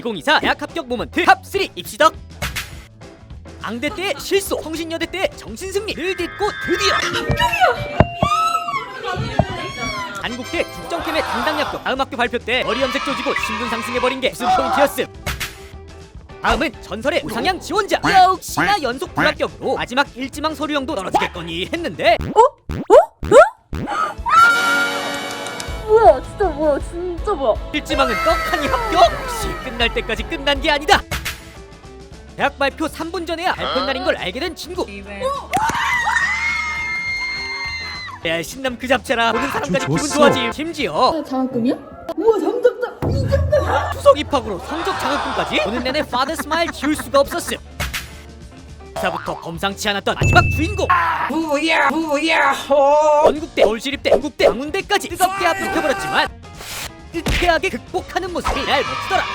2024 대학 합격 모먼트 탑3 입시덕. 앙대 때의 실수 성신여대 때의 정신승리를 딛고 드디어 한국대 국정캠의 당당 합격 다음 학교 발표 때 머리 염색 조지고 신분 상승해버린 게 무슨 포인트였음? 다음은 전설의 우상향 지원자. 역시나 연속 불합격으로 마지막 일지망 서류형도 떨어지겠거니 했는데 뭐야 진짜 뭐야 진짜 뭐야. 일지망은 떡하니 합격? 역시 끝날 때까지 끝난 게 아니다. 대학 발표 3분 전에야 발표 날인 걸 알게 된 친구. 야 신남 그 잡채라. 보는 사람까지 기분 좋았어. 좋아지 심지어. 장학금이야? 우와 장점점 수석 입학으로 성적 장학금까지? 보는 내내 파더 스마일 지울 수가 없었음 사부터 범상치 않았던 마지막 주인공. 뭐야 뭐야 호. 건국대, 서울시립대, 건국대, 강문대까지 뜨겁게 합격해버렸지만 으쾌하게 극복하는 모습이 날 멋지더라